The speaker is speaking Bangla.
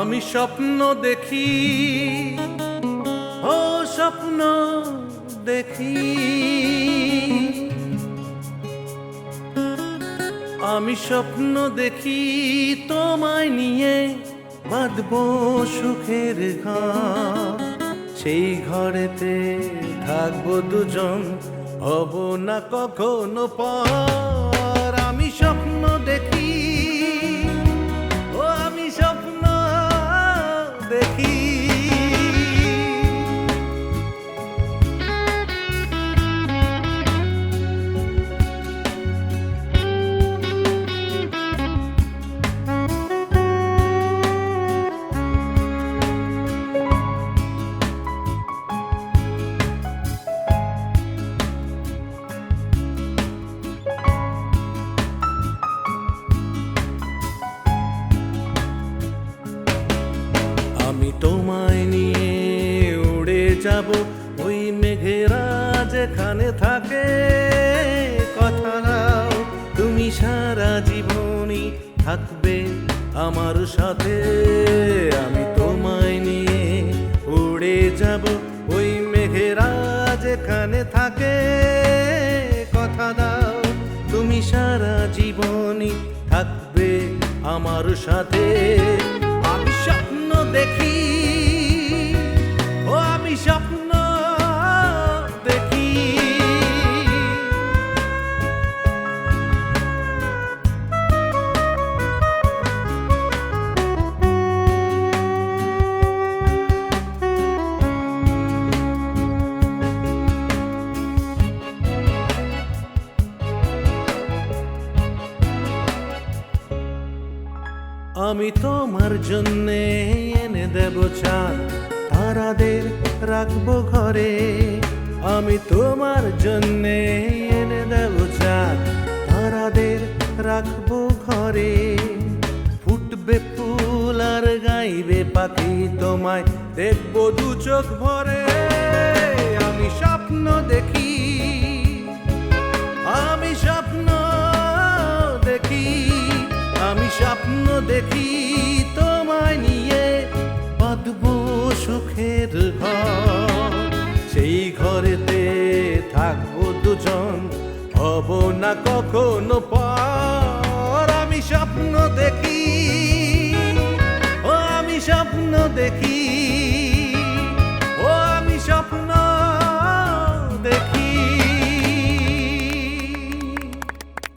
আমি স্বপ্ন দেখি ও স্বপ্ন দেখি। আমি স্বপ্ন দেখি তোমায় নিয়ে বাঁধব সুখের সেই ঘরেতে থাকব দুজন, হব না কখনো পর যাব ওই মেঘেরা যেখানে থাকে। কথা দাও তুমি সারা জীবনই থাকবে আমার সাথে। আমি তোমায় নিয়ে উড়ে যাব ওই মেঘেরা যেখানে থাকে। কথা দাও তুমি সারা জীবনই থাকবে আমার সাথে। আমি স্বপ্ন দেখি আমি স্বপ্ন দেখি। আমি তোমার জন্যে এনে দেব চাঁদ। তারাদের রাখব ঘরে। আমি তোমার জন্যে এনে দেব চাঁদ তারাদের রাখব ঘরে। ফুটবে ফুল আর গাইবে পাখি। তোমায় দেখব দু চোখ ভরে। আমি স্বপ্ন দেখি। আমি স্বপ্ন দেখি। আমি স্বপ্ন দেখি। ঘরেতে থাকব দুজন হব না কখনো পর। আমি স্বপ্ন দেখি ও আমি স্বপ্ন দেখি।